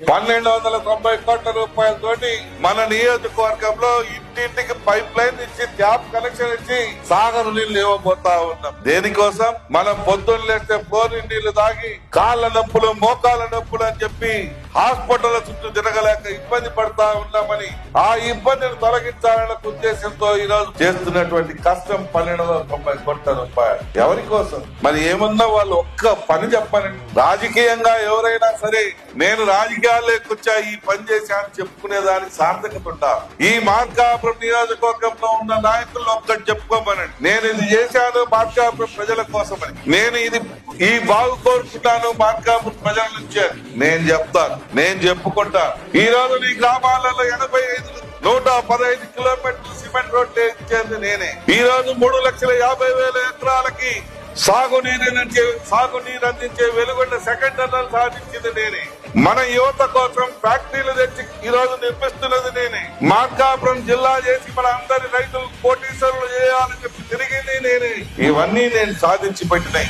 పన్నెండు వందల తొంభై కోట్ల రూపాయలతోటి మన నియోజకవర్గంలో ఇంటింటికి పైప్ లైన్ ఇచ్చి ట్యాప్ కనెక్షన్ ఇచ్చి సాగర్ నీళ్ళు ఇవ్వబోతా ఉన్నాం. దేనికోసం? మనం పొద్దున్న లేస్తే బోరి నీళ్ళు తాగి కాళ్ళ నొప్పులు మోకాళ్ళ నొప్పులు అని చెప్పి హాస్పిటల్ చుట్టూ తిరగలేక ఇబ్బంది పడతా ఉన్నామని ఆ ఇబ్బందిని తొలగించాలన్న ఉద్దేశంతో ఈ రోజు చేస్తున్నటువంటి కష్టం పన్నెండు వందల తొంభై కోట్ల రూపాయలు. ఎవరి కోసం? మరి ఏమన్నా వాళ్ళు ఒక్క పని చెప్పనండి రాజకీయంగా ఎవరైనా సరే నేను రాజకీయాల్లోకి వచ్చా ఈ పని చేశాను చెప్పుకునే చెప్పుకునేదానికి సార్థకత ఉంటా ఈ మార్కాపురం నియోజకవర్గంలో ఉన్న నాయకులు ఒక్కటి చెప్పుకోమనండి. నేను ఇది చేశాను మార్కాపురం ప్రజల కోసమని. నేను ఇది ఈ బాగు కోరుకుంటాను మార్కాపురం ప్రజల నుంచి నేను చెప్తాను. నేను చెప్పుకుంటా. ఈ రోజు నీ గ్రామాలలో ఎనభై ఐదు నూట పదహైదు కిలోమీటర్లు సిమెంట్ రోడ్డు ఇచ్చేది నేనే. ఈ రోజు మూడు లక్షల యాభై వేల ఎకరాలకి సాగునీరు సాగునీరు అందించే వెలుగొండ సెకండర్లను సాధించింది నేనే. మన యువత కోసం ఫ్యాక్టరీలు తెచ్చి ఈ రోజు నిర్మిస్తున్నది నేనే. మార్కాపురం జిల్లా చేసి మన అందరి రైతులు కోటీశ్వరులు చేయాలని చెప్పి తిరిగింది నేనే. ఇవన్నీ నేను సాధించి పెట్టినాయి.